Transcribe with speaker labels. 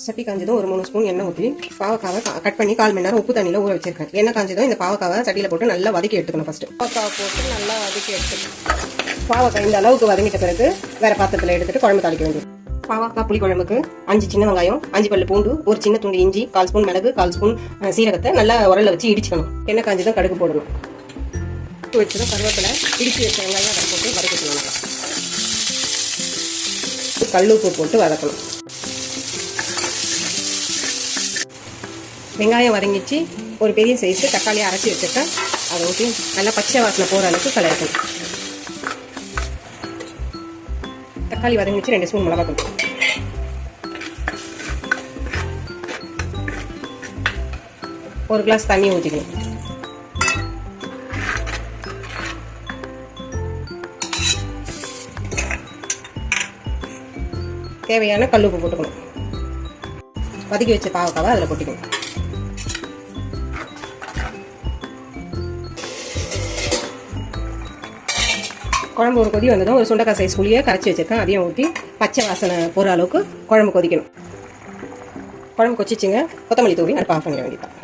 Speaker 1: சட்டி காஞ்சதும் ஒரு மூணு ஸ்பூன் எண்ணெய் ஊற்றி பாவக்காவை கட் பண்ணி கால் மணி நேரம் உப்பு தண்ணியில் ஊற வச்சிருக்கேன். எண்ணெய் காஞ்சதும் இந்த பாவக்காவை சட்டியில் போட்டு நல்லா வதக்கி எடுத்துக்கணும் ஃபர்ஸ்ட் பாவக்காவை போட்டு நல்லா வதக்கி எடுத்துக்கணும். பாவக்காய் இந்த அளவுக்கு வதங்கிட்ட பிறகு வேற பாத்திரத்தில் எடுத்துட்டு குழம்பு தாளிக்க வேண்டியது. பாவக்காய் புளி குழம்புக்கு அஞ்சு சின்ன வெங்காயம் அஞ்சு பல்லு பூண்டு ஒரு சின்ன துண்டு இஞ்சி கால் ஸ்பூன் மிளகு கால் ஸ்பூன் சீரகத்தை நல்லா உரல வச்சு இடிச்சுக்கணும். எண்ணெய் காஞ்சதும் கடுகு போடணும். உப்பு வச்சதும் கருவேப்பிலை இடிச்சு வச்ச வெங்காயம் அதை போட்டு வதக்கிக்கணும் நல்லா. கல்லுப்பு போட்டு வதக்கணும். வெங்காயம் வதங்கிச்சு. ஒரு பெரிய சைஸு தக்காளியை அரைச்சி வச்சுருக்கேன். அதை ஊற்றி நல்லா பச்சை வாசனை போகிற அளவுக்கு கலரிக்கணும் தக்காளி வதங்கிச்சு ரெண்டு ஸ்பூன் மிளகாத்தூள். ஒரு கிளாஸ் தண்ணி ஊற்றிக்கணும் தேவையான கல்லுப்பு போட்டுக்கணும். வதக்கி வச்ச பாவக்காவை அதில் கொட்டிக்கணும். குழம்பு ஒரு கொதி வந்ததும் ஒரு சுண்டக்காய் சைஸ் புளியை கரைச்சி வச்சுருக்கேன். அதையும் ஊற்றி பச்சை வாசனை போகிற அளவுக்கு குழம்பு கொதிக்கணும். குழம்பு கொச்சிச்சுங்க கொத்தமல்லி தூவி அடுப்பு ஆஃப் பண்ணிட வேண்டியதான்